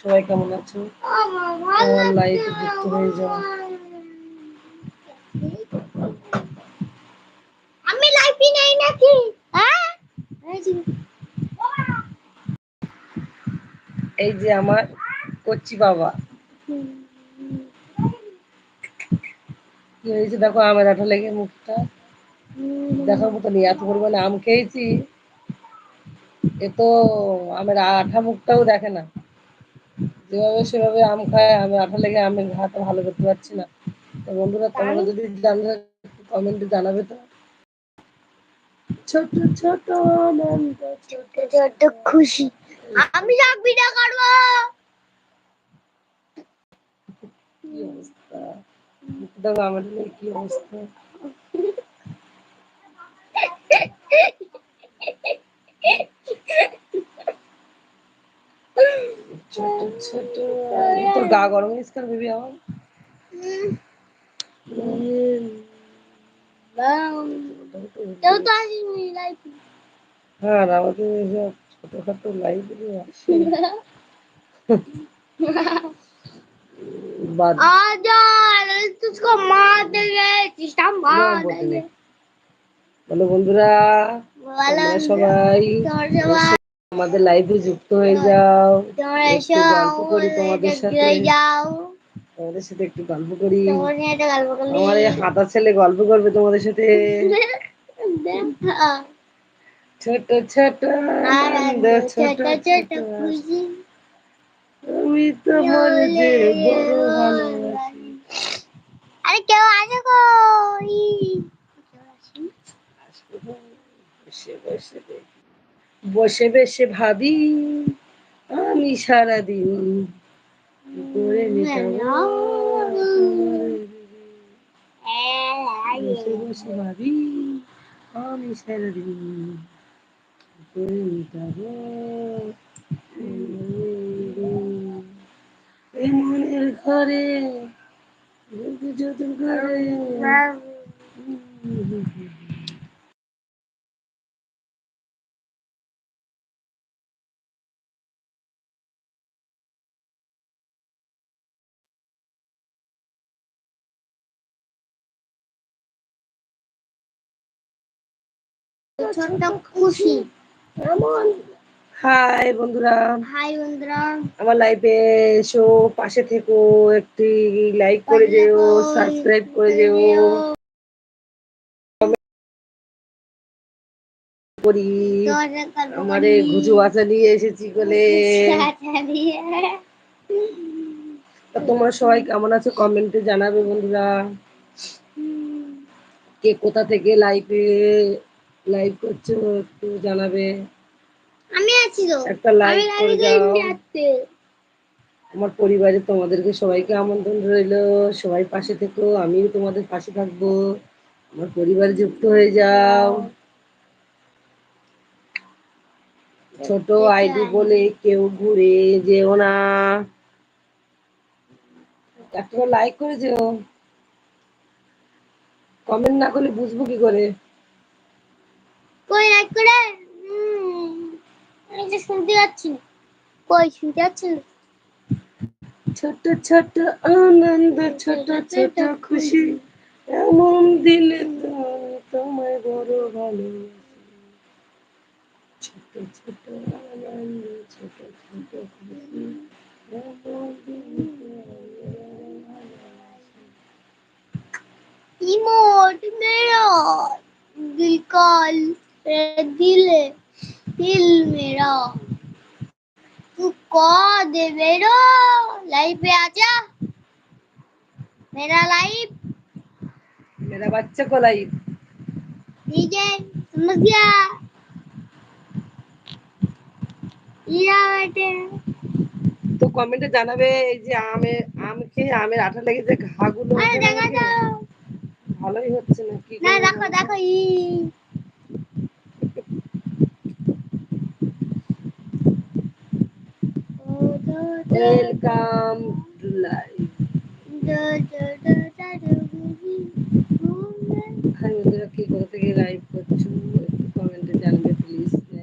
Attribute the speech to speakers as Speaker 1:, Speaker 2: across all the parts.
Speaker 1: সবাই কেমন আছো? আমার লাইফ যুক্ত হয়ে যাও।
Speaker 2: আমি লাইফে নেই নাকি? হ্যাঁ?
Speaker 1: এই যে আমার কচ্ছি বাবা। কি হয়েছে দেখো আমের আঠা লেগে মুখটা। দেখার মতো নেই এত পরিমাণে আম খেয়েছি। এ তো আমের আঠা মুখটাও দেখে না। যেভাবে সেভাবে আম খায় আমি আঠা লেগে আমের ঘাটা ভালো করতে পারছি না। তো বন্ধুরা তোমরা যদি জানলে কমেন্টে জানাবে তো। ছোট ছোট আনন্দ ছোট
Speaker 2: ছোট খুশি। আমি সব ভিডিও করব।
Speaker 1: কি অবস্থা? দেখো আমার কি অবস্থা? তোর গা গরম হয়েছে কেন আমার? বন্ধুরা সবাই। আমাদের লাইভে যুক্ত হয়ে যাও গল্প করি তোমাদের সাথে। তোমাদের সাথে একটু গল্প করি।
Speaker 2: তোমার
Speaker 1: আমার এই হাতা ছেলে গল্প করবে তোমাদের সাথে। ছোট ছোট আনন্দ ছোট ছোট
Speaker 2: খুশি।
Speaker 1: যে বড় ভালোবাসি।
Speaker 2: আরে কেউ গো
Speaker 1: বসে বসে দেখি। বসে বসে ভাবি, আমি সারাদিন করে বসে বসে ভাবি, আমি সারাদিন করে মনের ঘরে যত ঘরে
Speaker 2: ছোট্ট খুশি।
Speaker 1: এমন হাই বন্ধুরা।
Speaker 2: হাই বন্ধুরা।
Speaker 1: আমার লাইফে এসো পাশে থেকো একটি লাইক করে যেও সাবস্ক্রাইব করে যেও। করি। আমারে ঘুচু বাচ্চা নিয়ে এসেছি বলে। তোমরা সবাই কেমন আছো কমেন্টে জানাবে বন্ধুরা। কে কোথা থেকে লাইভে লাইভ করছ একটু জানাবে।
Speaker 2: আমি আছি তো।
Speaker 1: একটা লাইক করে দাও। আমার পরিবারে তোমাদেরকে সবাইকে আমন্ত্রণ রইল। সবাই পাশে থেকো আমিও তোমাদের পাশে থাকব। আমার পরিবারে যুক্ত হয়ে যাও। ছোট আইডি বলে কেউ ঘুরে যেও না। একটা লাইক করে যেও। কমেন্ট না করলে বুঝব কি করে
Speaker 2: কই লাইক করে উম, আমি তো শুনতে পাচ্ছি না। কই শুনতে পাচ্ছি না?
Speaker 1: ছোট ছোট আনন্দ ছোট ছোট খুশি এমন দিনে তোমায় বড় ভালো ছোট ছোট আনন্দ ছোট ছোট খুশি এমন দিনে ইমোট মেরা
Speaker 2: দিল দিলে दिल कॉल दिल दिल मेरा तू कौ दे मेरा लाइफ पे आजा मेरा लाइफ
Speaker 1: मेरा बच्चा को लाइफ
Speaker 2: ठीक है समझ गया ইয়া বেটে
Speaker 1: তো কমেন্টে জানাবে এই যে আমের আম খেয়ে আমের আঠা লেগে যে ঘাগুলো
Speaker 2: আরে
Speaker 1: ওঠে
Speaker 2: দেখা
Speaker 1: নাকি?
Speaker 2: যাও
Speaker 1: ভালোই হচ্ছে না কি
Speaker 2: না
Speaker 1: করবো?
Speaker 2: দেখো দেখো ই
Speaker 1: ওয়েলকাম to life. হ্যাঁ কি কোথা থেকে লাইভ করছ? একটু কমেন্টে জানবে প্লিজ করতে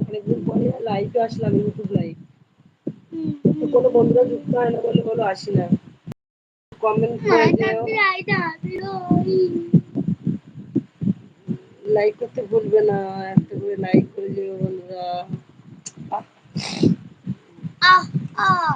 Speaker 1: অনেকদিন পরে আসলাম ইউটিউব লাইভ কোনো বন্ধুরা যুক্ত হয় না বলে বলো আসি না। কমেন্ট করে
Speaker 2: হ্যাঁ, ওই।
Speaker 1: লাইক করতে ভুলবে না একটা করে লাইক করে যেও বন্ধুরা আহ,
Speaker 2: আহ,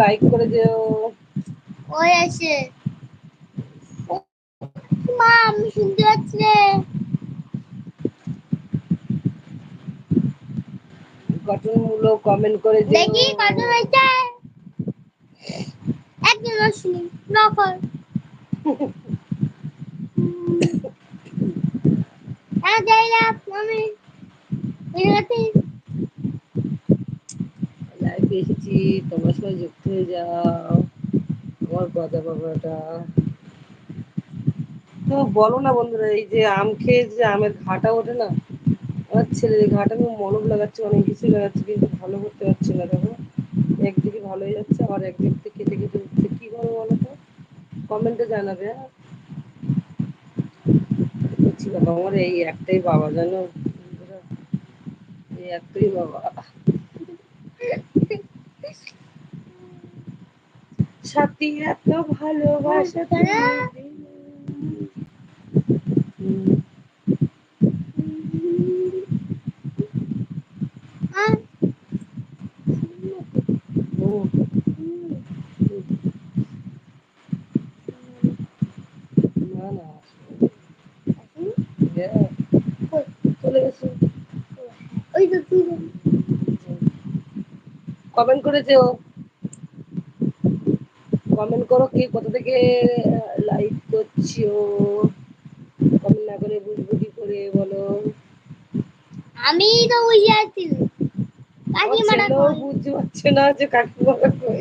Speaker 1: লাইক করে যেও।
Speaker 2: ওই আছে। মা আমি শুনতে পাচ্ছি রে।
Speaker 1: গঠনমূলক কমেন্ট করে যেও।
Speaker 2: দেখি কত হয়েছে। একদিন শুনি নকল। হ্যাঁ যাই না আমি এলাকাতে
Speaker 1: লাইভে এসেছি তোমার সঙ্গে যুক্ত হয়ে যাও। আমার গদা বাবাটা তো বলো না বন্ধুরা এই যে আম খেয়ে যে আমের ঘাটা ওঠে না আমার ছেলের ঘাটা আমি মলম লাগাচ্ছি অনেক কিছু লাগাচ্ছি কিন্তু ভালো করতে পারছি না দেখো। একদিকে ভালো হয়ে যাচ্ছে আবার একদিক থেকে কেটে কেটে উঠছে। কি করব বলো তো? কমেন্টে জানাবে হ্যাঁ? আমার এই একটাই বাবা জানো? বন্ধুরা, এই একটাই বাবা। সাথী এত ভালোবাসা কমেন্ট করে যেও কমেন্ট করো কে কোথা থেকে লাইক করছ। কমেন্ট না করে বুঝব করে বলো।
Speaker 2: আমি তো বুঝে আছি। কাকিমারা কই?
Speaker 1: বুঝতে পারছে না যে কাকিমারা কই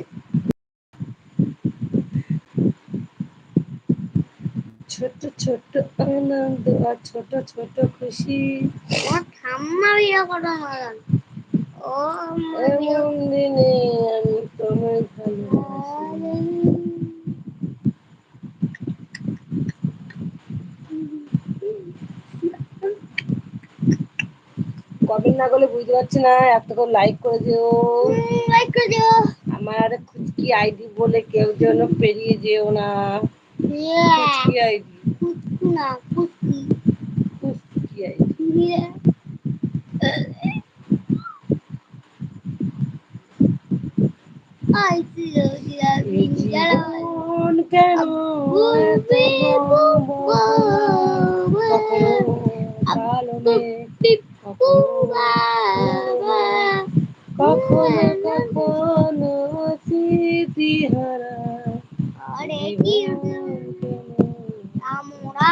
Speaker 1: ছোট ছোট আনন্দ আর ছোট ছোট খুশি।
Speaker 2: ঠাম্মা বিয়ে করো ও
Speaker 1: দিনে আমি তোমায় ভালোবাসি। কমেন্ট না করলে বুঝতে পারছি না। একটা করে লাইক করে দিও।
Speaker 2: লাইক করে দিও।
Speaker 1: আমার খুচকি আইডি বলে কেউ যেন পেরিয়ে যেও না। খুচকি আইডি
Speaker 2: না কুচকি
Speaker 1: খুচকি আইডি কেন বড়? কখনো কখনো জীবন কেন
Speaker 2: আমরা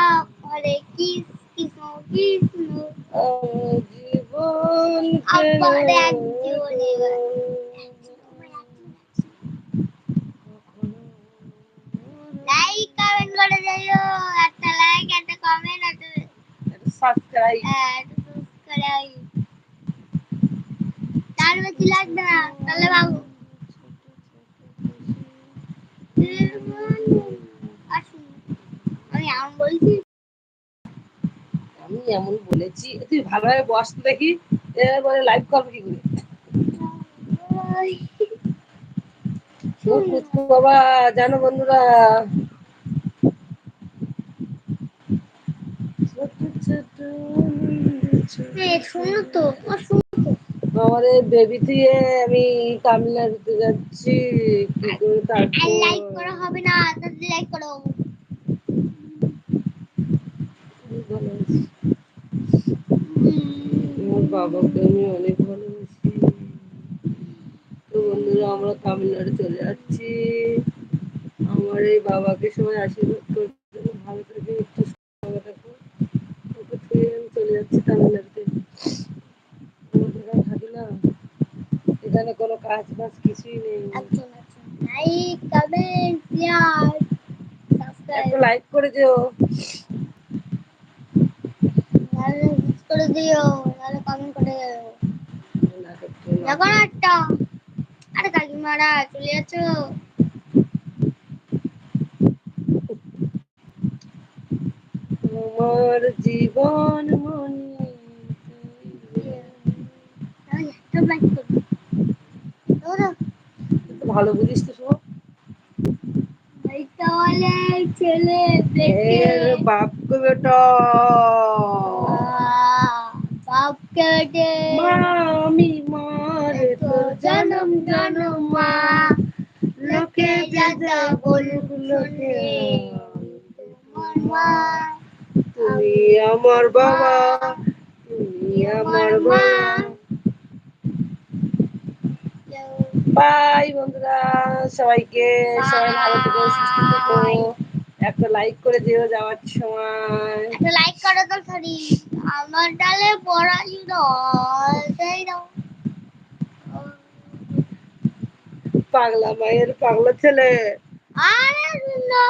Speaker 2: কিস কৃষ্ণ কৃষ্ণ।
Speaker 1: জীবন
Speaker 2: লাইক কমেন্ট করে দিও। একটা লাইক একটা কমেন্ট একটা
Speaker 1: সাবস্ক্রাইব
Speaker 2: তার বেশি লাগবে না তাহলে বাবু আমি আম বলছি।
Speaker 1: আমি এমন বলেছি তুই ভালোভাবে বস দেখি এবারে লাইভ করব কি করে? বাবা জানো বন্ধুরা। ছোট ছোট ছোট
Speaker 2: শুনো তো শুনো তো।
Speaker 1: আমার এই বেবি দিয়ে আমি তামিলনাড়ুতে যাচ্ছি কি করে থাকব
Speaker 2: লাইক করা হবে না তাহলে লাইক করো।
Speaker 1: আমার বাবাকে আমি অনেক ভালোবাসি। তো বন্ধুরা আমরা তামিলনাড়ু চলে যাচ্ছি। আমার এই বাবাকে সবাই আশীর্বাদ করতে ভালো থাকে একটু ভালো থাকো ওকে ছুঁয়ে আমি চলে যাচ্ছি তামিলনাড়ুতে আমাদের যেন কোনো কাজ বাজ কিছুই নেই।
Speaker 2: Like comment share
Speaker 1: subscribe like করে দিও।
Speaker 2: করে কমেন্ট করে। এখন একটা। আরে কাকিমারা চলে যাচ্ছ?
Speaker 1: তোমার জীবন মনে
Speaker 2: একটা লাইক করো ধরো
Speaker 1: তুই তো ভালো বুঝিস তো সব
Speaker 2: তাহলে ছেলে দেখে।
Speaker 1: বাপ গো বেটা।
Speaker 2: বাপকে বেটে
Speaker 1: মা আমি মারে
Speaker 2: তো জনম মা।
Speaker 1: লোকে যা যা বলুক লোকে। তুমি আমার বাবা। তুমি আমার মা। বাই বন্ধুরা। সবাইকে সবাই ভালো থেকো সুস্থ থেকো। একটা লাইক করে দিও যাওয়ার সময়।
Speaker 2: একটা লাইক করো তো সরি আমার ডালে পড়াই সেই দাও
Speaker 1: পাগলা মায়ের পাগলা ছেলে।
Speaker 2: আরে শুনো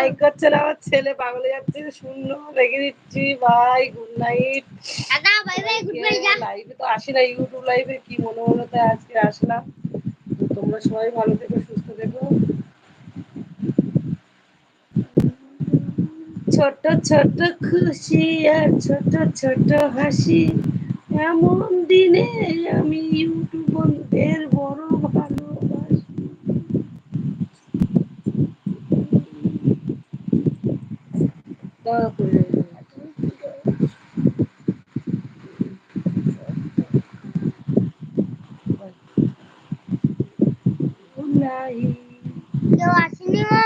Speaker 1: লাইক করছে না আমার ছেলে পাগলে যাচ্ছে শূন্য রেখে দিচ্ছি বাই গুড নাইট লাইভে তো আসি না ইউটিউব লাইভে কি মনে তাই আজকে আসলাম। তোমরা সবাই ভালো থেকো সুস্থ থেকো। ছোট ছোট খুশি আর ছোট ছোট হাসি এমন দিনে আমি ইউটিউব বন্ধুদের বড় ভালোবাসি তারপরে গুড নাইট
Speaker 2: কেউ আসেনি মা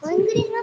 Speaker 2: কোন করিস না কোন করিস
Speaker 1: এ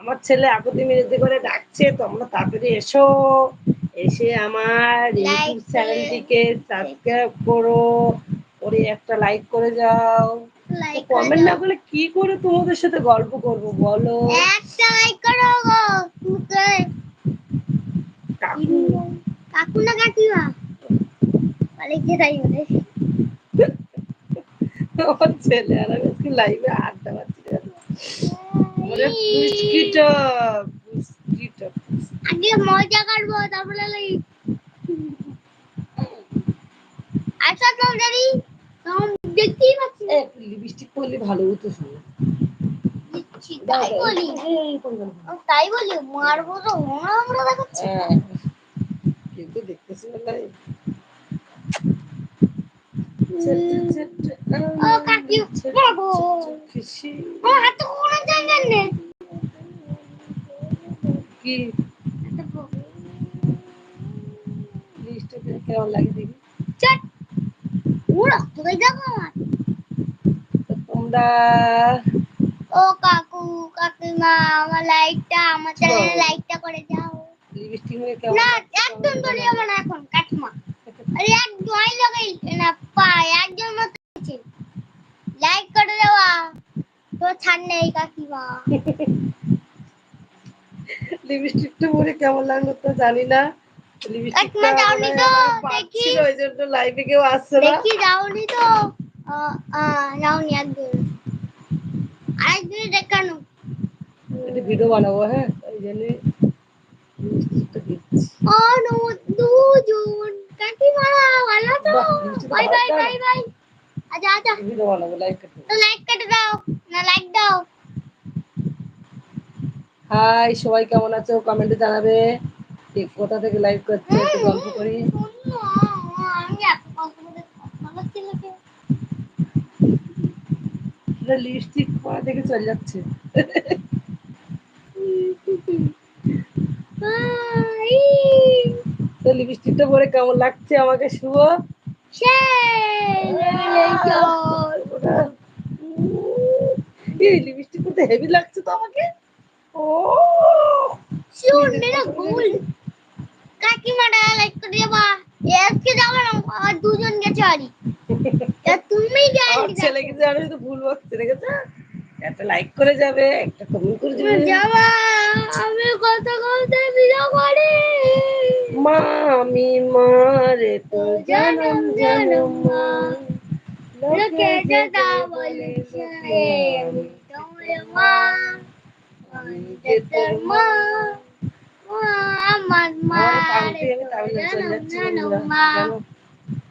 Speaker 1: আমার ছেলে আকুতি মিনতি করে ডাকছে তোমরা তাড়াতাড়ি এসো। এসে আমার ইউটিউব চ্যানেলটিকে সাবস্ক্রাইব করো করে একটা লাইক করে যাও। কমেন্ট না করলে কি করে তোমাদের সাথে গল্প করব বলো?
Speaker 2: একটা লাইক করো গো
Speaker 1: কাকু।
Speaker 2: কাকু না কাকিমা? অনেকে তাই বলে?
Speaker 1: আমার ছেলে আর আমি লাইভে আড্ডা মারছি পুচকিটা পুচকিটা
Speaker 2: আগে মজা করব তারপরে আচ্ছা দেখতেই পাচ্ছি না।
Speaker 1: লিপস্টিক পরলে ভালো হতো শুনে।
Speaker 2: তাই বলি। তাই বলি মারবো তো আমরা দেখাচ্ছি।
Speaker 1: হ্যাঁ। কিন্তু দেখতেছি না
Speaker 2: ও কাকি কাকিমা আমার লাইটটা আমার চ্যানেলে লাইটটা করে যাও
Speaker 1: লিপস্টিক মেয়ে কেমন
Speaker 2: না, একদম ধরে যাব না এখন, কাকিমা। আরে এক দোয়াই লাগাই না পায় একজন মতো আছে লাইক করে দেওয়া। তো ছাড় নেই কাকিমা।
Speaker 1: লিপস্টিকটা পরে কেমন লাগল তো জানি না। লিপস্টিকটা
Speaker 2: কাকিমা তো দেখি।
Speaker 1: ওই জন্য লাইভে কেউ আসছে না।
Speaker 2: দেখি যাওনি তো। আহ, আহ, যাওনি একদিন আরেকদিন দেখানো।
Speaker 1: একটা ভিডিও বানাবো হ্যাঁ? ওই জন্য লিপস্টিকটা দিচ্ছি।
Speaker 2: ও নো দুজন। কাকিমা ভালো তো বাই বাই বাই বাই আচ্ছা আচ্ছা
Speaker 1: ভিডিও বানাবো লাইক করতে
Speaker 2: তো লাইক কেটে দাও না লাইক দাও
Speaker 1: হাই সবাই কেমন আছো? কমেন্টে জানাবে। কে কোথা থেকে লাইভ করছে একটু গল্প করি। লিপস্টিক পরা দেখে চলে যাচ্ছে। তো লিপস্টিকটা পরে কেমন লাগছে আমাকে শুভ? এই লিপস্টিক পরতে হেভি লাগছে তো আমাকে? ও
Speaker 2: কাকিমাটা লাইক করে দেবা। আজকে যাব না আর দুজন গেছে আরি তা তুমি
Speaker 1: ছেলে কিন্তু আমি শুধু ভুল বকছে দেখেছ? একটা লাইক করে যাবে একটা কমেন্ট করে যাবে।
Speaker 2: যাবা আমি কত কত ভিডিও করি।
Speaker 1: মা আমি মারে তো জনম জনম মা।
Speaker 2: লোকে যা বলে সে আমি তোমার মা। আমি যে তোর মা। মা, আমার মা
Speaker 1: আমার কালকে আমি তামিলনাড়ু চলে যাচ্ছি বন্ধুরা।
Speaker 2: মা।
Speaker 1: জানো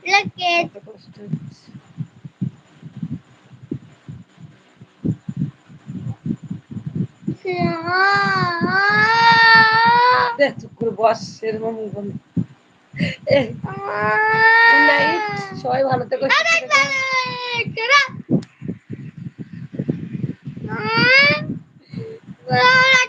Speaker 2: লোকে
Speaker 1: কত কষ্ট হচ্ছে দেখ চুপ করে বস এরকম সবাই ভালো থেকো।
Speaker 2: Ah!